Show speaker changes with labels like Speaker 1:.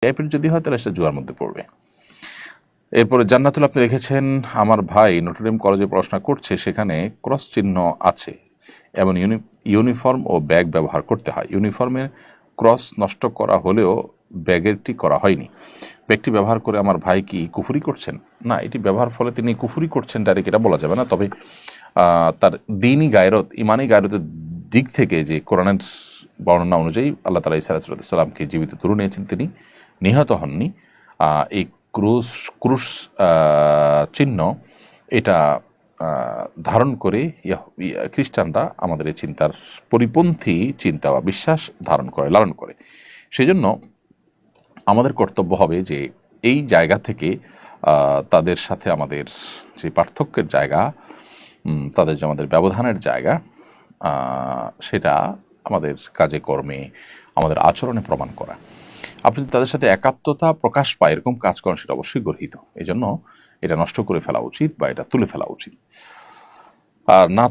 Speaker 1: টাইপের যদি হয়, তাহলে সেটা জুয়ার মধ্যে পড়বে। এরপরে জান্নাতুল আপনি রেখেছেন আমার ভাই নটরডেম কলেজে পড়াশোনা করছে, সেখানে ক্রস চিহ্ন আছে। এবং ইউনি- ইউনিফর্ম ও ব্যাগ ব্যবহার করতে হয়। ইউনিফর্মের ক্রস নষ্ট করা হলেও ব্যাগেরটি করা হয়নি। ব্যাগটি ব্যবহার করে আমার ভাই কি কুফুরি করছেন? না, এটি ব্যবহার ফলে তিনি কুফুরি করছেন, ডাইরেক্ট এটা বলা যাবে না। তবে তার দিনই গায়রত ইমানি গায়রতের দিক থেকে যে কোরআনের বর্ণনা অনুযায়ী আল্লাহ তালা ইসা সাল্লামকে জীবিত তুলে নিয়েছেন তিনি। নিহত হননি। এই ক্রুশ ক্রুশ চিহ্ন এটা ধারণ করে খ্রিস্টানরা আমাদের এই চিন্তার পরিপন্থী চিন্তা বা বিশ্বাস ধারণ করে, লালন করে। সেই জন্য আমাদের কর্তব্য হবে যে এই জায়গা থেকে তাদের সাথে আমাদের যে পার্থক্যের জায়গা তাদের যে আমাদের ব্যবধানের জায়গা সেটা আমাদের কাজে, কর্মে, আমাদের আচরণে প্রমাণ করা। আপনি যদি তাদের সাথে একাত্মতা প্রকাশ পায়, এরকম কাজ করেন, সেটা অবশ্যই গর্হিত। এই জন্য এটা নষ্ট করে ফেলা উচিত বা এটা তুলে ফেলা উচিত। আর না